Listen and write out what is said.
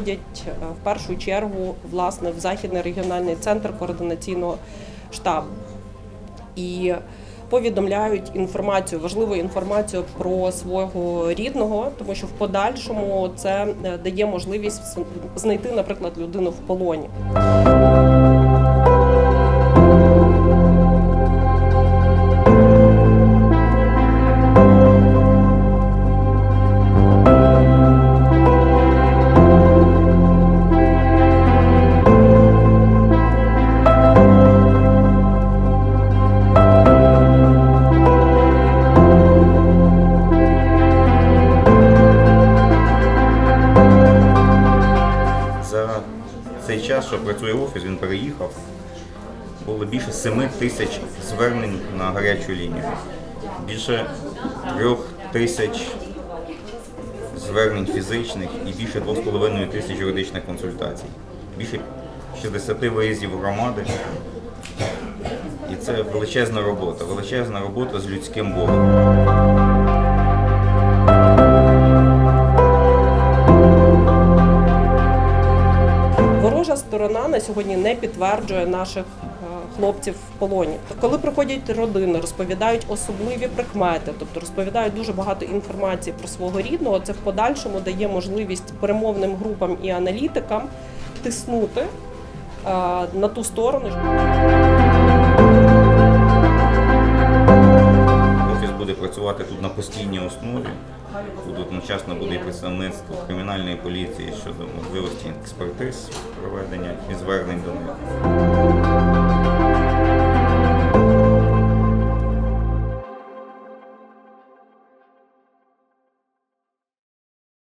приходять е, в першу чергу власне в західний регіональний центр координаційного штабу і повідомляють інформацію, важливу інформацію про свого рідного, тому що в подальшому це е, дає можливість знайти, наприклад, людину в полоні. Цей час, що працює офіс, він переїхав. Було більше 7 тисяч звернень на гарячу лінію. Більше 3 тисяч звернень фізичних і більше 2,5 тисяч юридичних консультацій. Більше 60 виїздів громади. І це величезна робота, величезна робота з людським болем. Ворожа сторона на сьогодні не підтверджує наших е, хлопців в полоні. Коли приходять родини, розповідають особливі прикмети, тобто розповідають дуже багато інформації про свого рідного. Це в подальшому дає можливість перемовним групам і аналітикам тиснути е, на ту сторону. Працювати тут на постійній основі. Тут одночасно буде і представництво кримінальної поліції щодо можливості експертиз проведення і звернень до них.